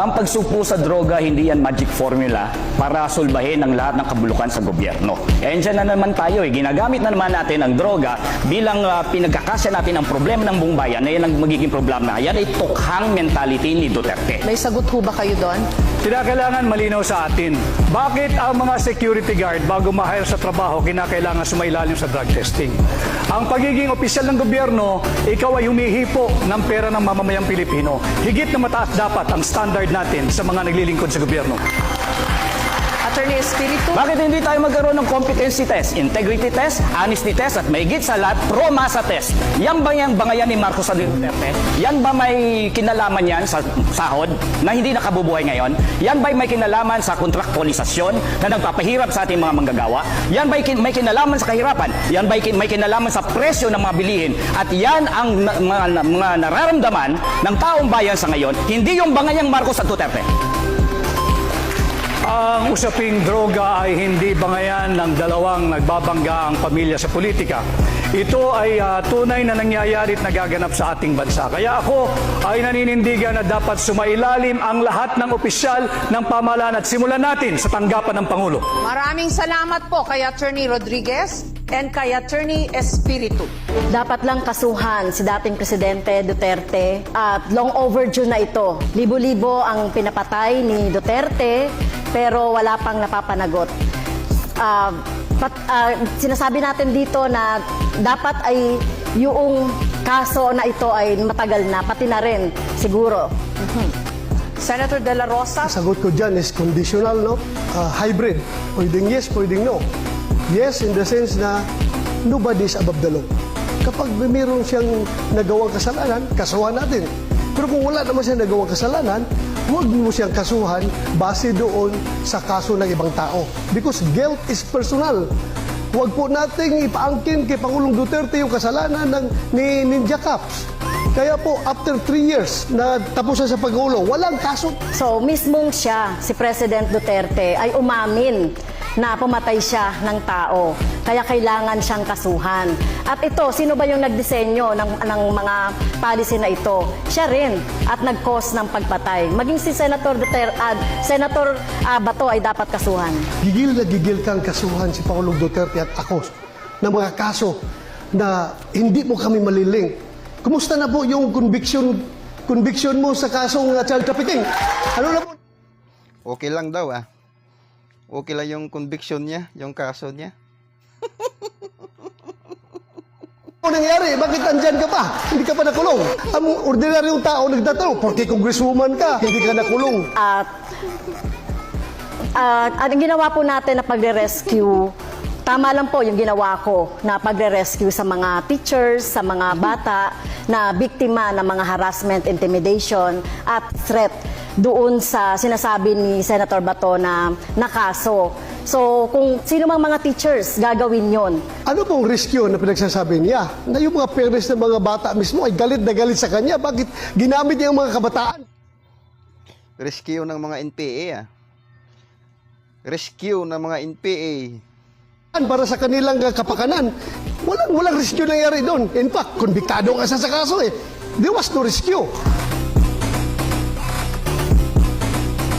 Ang pagsupo sa droga, hindi yan magic formula para sulbahin ang lahat ng kabulukan sa gobyerno. Eh, dyan na naman tayo eh. Ginagamit na naman natin ang droga bilang uh, pinagkakasya natin ang problema ng buong bayan na yan ang magiging problema. Yan ay tukhang mentality ni Duterte. May sagot ho ba kayo doon? Kinakailangan malinaw sa atin. Bakit ang mga security guard bago ma-hire sa trabaho kinakailangan sumailalim sa drug testing? Ang pagiging opisyal ng gobyerno, ikaw ay humihipo ng pera ng mamamayang Pilipino. Higit na mataas dapat ang standard natin sa mga naglilingkod sa gobyerno. Attorney Espiritu? Bakit hindi tayo magkaroon ng competency test, integrity test, honesty test, at mahigit sa lahat, pro-masa test? Yan ba yung bangayan ni Marcos sa Duterte? Yan ba may kinalaman yan sa sahod na hindi nakabubuhay ngayon? Yan ba may kinalaman sa kontraktualisasyon na nagpapahirap sa ating mga manggagawa? Yan ba may kinalaman sa kahirapan? Yan ba may kinalaman sa presyo ng mga bilihin? At yan ang mga, mga nararamdaman ng taong bayan sa ngayon, hindi yung bangayang Marcos at Duterte. Usaping droga ay hindi bangayan ng dalawang nagbabangga ang pamilya sa politika. Ito ay ah, tunay na nangyayari at nagaganap sa ating bansa. Kaya ako ay naninindigan na dapat sumailalim ang lahat ng opisyal ng pamahalaan at simulan natin sa tanggapan ng Pangulo. Maraming salamat po kay Attorney Rodriguez and kay Attorney Espiritu. Dapat lang kasuhan si dating Presidente Duterte at long overdue na ito. Libo-libo ang pinapatay ni Duterte pero wala pang napapanagot. Ah, pat- ah, sinasabi natin dito na dapat ay yung kaso na ito ay matagal na, pati na rin siguro. Senator De La Rosa? Sagot ko dyan is conditional, no? Ah, hybrid. Pwedeng yes, pwedeng no. Yes, in the sense na nobody is above the law. Kapag may meron siyang nagawang kasalanan, kasuhan natin. Pero kung wala naman siyang nagawang kasalanan, huwag mo siyang kasuhan base doon sa kaso ng ibang tao. Because guilt is personal. Huwag po nating ipaangkin kay Pangulong Duterte yung kasalanan ng, ni Ninja Caps. Kaya po, after three years na tapos na sa pagulong, walang kaso So, mismong siya, si President Duterte, ay umamin na pumatay siya ng tao. Kaya kailangan siyang kasuhan. At ito, sino ba yung nagdisenyo ng, ng mga policy na ito? Siya rin. At nag-cause ng pagpatay. Maging si Senator Duterte, ah, Senator ah, Bato ay dapat kasuhan. gigil na gigil kang kasuhan si Pangulong Duterte at ako ng mga kaso na hindi mo kami maliling. Kumusta na po yung conviction conviction mo sa kasong uh, child trafficking? Ano na po? Okay lang daw ah. Okay lang yung conviction niya, yung kaso niya. Ano nangyari? Bakit andyan ka pa? Hindi ka pa nakulong. Ang ordinaryong tao nagtatanong, porque congresswoman ka, hindi ka nakulong. At at ang ginawa po natin na pagre-rescue, tama lang po yung ginawa ko na pagre-rescue sa mga teachers, sa mga bata na biktima ng mga harassment, intimidation at threat doon sa sinasabi ni Senator Bato na nakaso. So, kung sino mang mga teachers, gagawin yon. Ano pong rescue na pinagsasabi niya? Na yung mga parents ng mga bata mismo ay galit na galit sa kanya. Bakit ginamit niya yung mga kabataan? Rescue ng mga NPA ah. Rescue ng mga NPA. Para sa kanilang kapakanan. Walang walang rescue nangyari doon. In fact, konbiktado sa sa kaso eh. There was no rescue.